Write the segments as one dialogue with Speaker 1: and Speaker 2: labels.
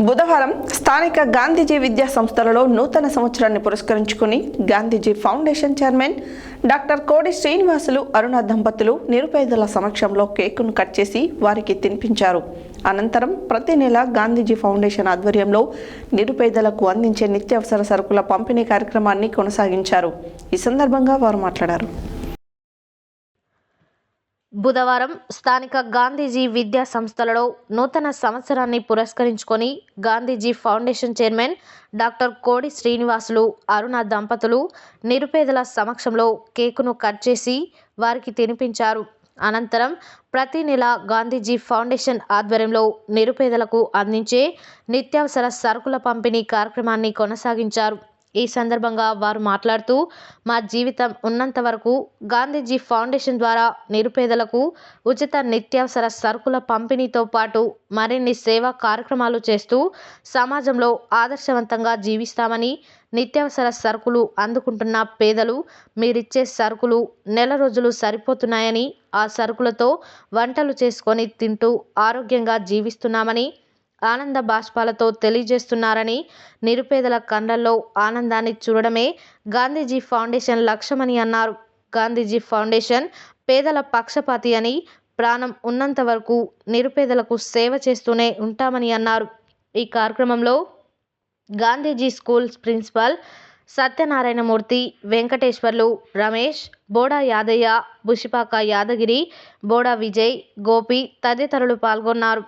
Speaker 1: బుధవారం స్థానిక గాంధీజీ విద్యా సంస్థలలో నూతన సంవత్సరాన్ని పురస్కరించుకుని గాంధీజీ ఫౌండేషన్ చైర్మన్ డాక్టర్ కోడి శ్రీనివాసులు అరుణ దంపతులు నిరుపేదల సమక్షంలో కేకును కట్ చేసి వారికి తినిపించారు. అనంతరం ప్రతి నెల గాంధీజీ ఫౌండేషన్ ఆధ్వర్యంలో నిరుపేదలకు అందించే నిత్యావసర సరుకుల పంపిణీ కార్యక్రమాన్ని కొనసాగించారు. ఈ సందర్భంగా వారు మాట్లాడారు.
Speaker 2: బుధవారం స్థానిక గాంధీజీ విద్యా సంస్థలలో నూతన సంవత్సరాన్ని పురస్కరించుకొని గాంధీజీ ఫౌండేషన్ చైర్మన్ డాక్టర్ కోడి శ్రీనివాసులు అరుణ దంపతులు నిరుపేదల సమక్షంలో కేకును కట్ చేసి వారికి తినిపించారు. అనంతరం ప్రతి నెల గాంధీజీ ఫౌండేషన్ ఆధ్వర్యంలో నిరుపేదలకు అందించే నిత్యావసర సరుకుల పంపిణీ కార్యక్రమాన్ని కొనసాగించారు. ఈ సందర్భంగా వారు మాట్లాడుతూ మా జీవితం ఉన్నంత వరకు గాంధీజీ ఫౌండేషన్ ద్వారా నిరుపేదలకు ఉచిత నిత్యావసర సరుకుల పంపిణీతో పాటు మరిన్ని సేవా కార్యక్రమాలు చేస్తూ సమాజంలో ఆదర్శవంతంగా జీవిస్తామని నిత్యావసర సరుకులు అందుకుంటున్న పేదలు మీరిచ్చే సరుకులు నెల రోజులు సరిపోతున్నాయని ఆ సరుకులతో వంటలు చేసుకొని తింటూ ఆరోగ్యంగా జీవిస్తున్నామని ఆనంద బాష్పాలతో తెలియజేస్తున్నారని నిరుపేదల కండల్లో ఆనందాన్ని చూడడమే గాంధీజీ ఫౌండేషన్ లక్ష్యమని అన్నారు. గాంధీజీ ఫౌండేషన్ పేదల పక్షపాతి అని ప్రాణం ఉన్నంత వరకు నిరుపేదలకు సేవ చేస్తూనే ఉంటామని అన్నారు. ఈ కార్యక్రమంలో గాంధీజీ స్కూల్ ప్రిన్సిపాల్ సత్యనారాయణమూర్తి వెంకటేశ్వర్లు రమేష్ బోడా యాదయ్య బుషిపాక యాదగిరి బోడా విజయ్ గోపి తదితరులు పాల్గొన్నారు.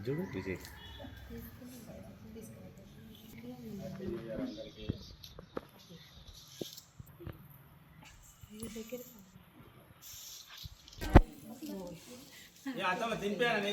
Speaker 3: ఇది చూడు విజయ్
Speaker 4: ఏ అత్తమ్మ తినిపోయానా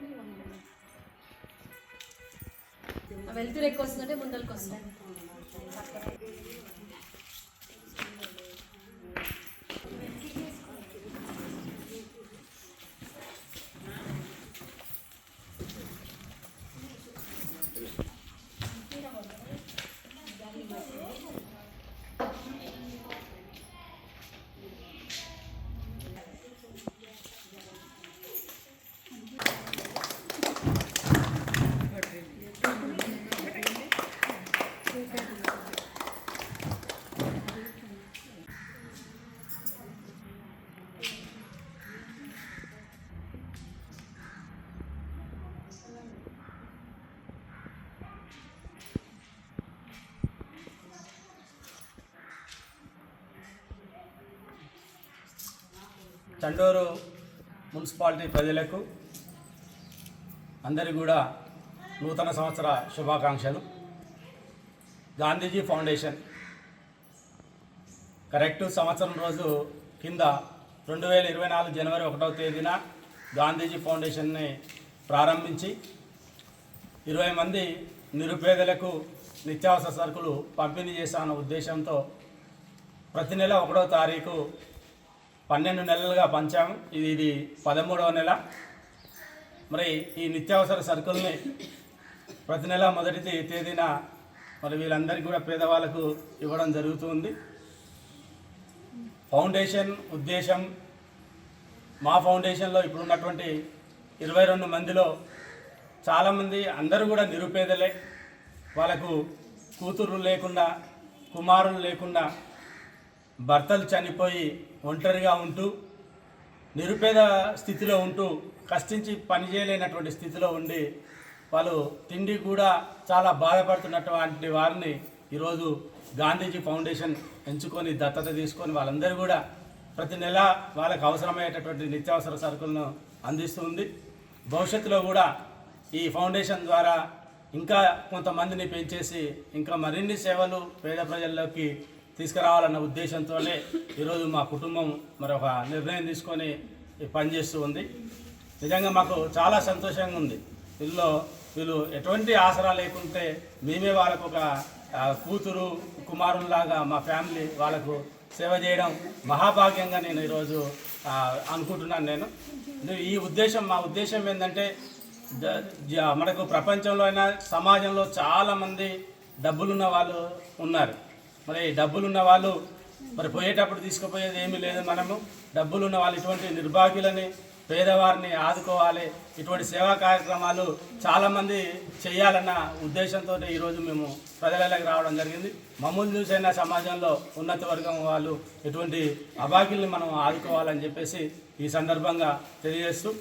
Speaker 5: వెళ్తురు ఎక్కువ వస్తుందంటే ముందరికి వస్తుంది.
Speaker 4: చండూరు మున్సిపాలిటీ ప్రజలకు అందరి కూడా నూతన సంవత్సర శుభాకాంక్షలు. గాంధీజీ ఫౌండేషన్ కరెక్ట్ సంవత్సరం రోజు కింద రెండు వేల ఇరవై నాలుగు జనవరి ఒకటవ తేదీన గాంధీజీ ఫౌండేషన్ని ప్రారంభించి ఇరవై మంది నిరుపేదలకు నిత్యావసర సరుకులు పంపిణీ చేశాన్న ఉద్దేశంతో ప్రతి నెల ఒకటో తారీఖు పన్నెండు నెలలుగా పంచాము. ఇది ఇది పదమూడవ నెల. మరి ఈ నిత్యావసర సరుకుల్ని ప్రతి నెల మొదటి తేదీన మరి వీళ్ళందరికీ కూడా పేదవాళ్ళకు ఇవ్వడం జరుగుతుంది ఫౌండేషన్ ఉద్దేశం మా ఫౌండేషన్లో ఇప్పుడు ఉన్నటువంటి ఇరవై రెండు మందిలో చాలామంది అందరూ కూడా నిరుపేదలే. వాళ్ళకు కూతురు లేకుండా కుమారులు లేకుండా భర్తలు చనిపోయి ఒంటరిగా ఉంటూ నిరుపేద స్థితిలో ఉంటూ కష్టించి పని చేయలేనటువంటి స్థితిలో ఉండి వాళ్ళు తిండి కూడా చాలా బాధపడుతున్నటువంటి వారిని ఈరోజు గాంధీజీ ఫౌండేషన్ ఎంచుకొని దత్తత తీసుకొని వాళ్ళందరూ కూడా ప్రతి నెల వాళ్ళకు అవసరమయ్యేటటువంటి నిత్యావసర సరుకులను అందిస్తుంది భవిష్యత్తులో కూడా ఈ ఫౌండేషన్ ద్వారా ఇంకా కొంతమందిని పెంచేసి ఇంకా మరిన్ని సేవలు పేద ప్రజల్లోకి తీసుకురావాలన్న ఉద్దేశంతోనే ఈరోజు మా కుటుంబం మరి ఒక నిర్ణయం తీసుకొని పనిచేస్తూ ఉంది. నిజంగా మాకు చాలా సంతోషంగా ఉంది. వీళ్ళు వీళ్ళు ఎటువంటి ఆసరా లేకుంటే మేమే వాళ్ళకు ఒక కూతురు కుమారునిలాగా మా ఫ్యామిలీ వాళ్ళకు సేవ చేయడం మహాభాగ్యంగా నేను ఈరోజు అనుకుంటున్నాను నేను. ఈ ఉద్దేశం మా ఉద్దేశం ఏంటంటే మనకు ప్రపంచంలో అయినా సమాజంలో చాలామంది డబ్బులున్న వాళ్ళు ఉన్నారు. మరి డబ్బులున్న వాళ్ళు మరి పోయేటప్పుడు తీసుకుపోయేది ఏమీ లేదు మనము. డబ్బులున్న వాళ్ళు ఇటువంటి నిర్భాగ్యులని పేదవారిని ఆదుకోవాలి. ఇటువంటి సేవా కార్యక్రమాలు చాలామంది చేయాలన్న ఉద్దేశంతో ఈరోజు మేము ప్రజలలోకి రావడం జరిగింది. మమ్మల్ని చూసైన సమాజంలో ఉన్నత వర్గం వాళ్ళు ఇటువంటి అభాగ్యుల్ని మనం ఆదుకోవాలని చెప్పేసి ఈ సందర్భంగా తెలియజేస్తూ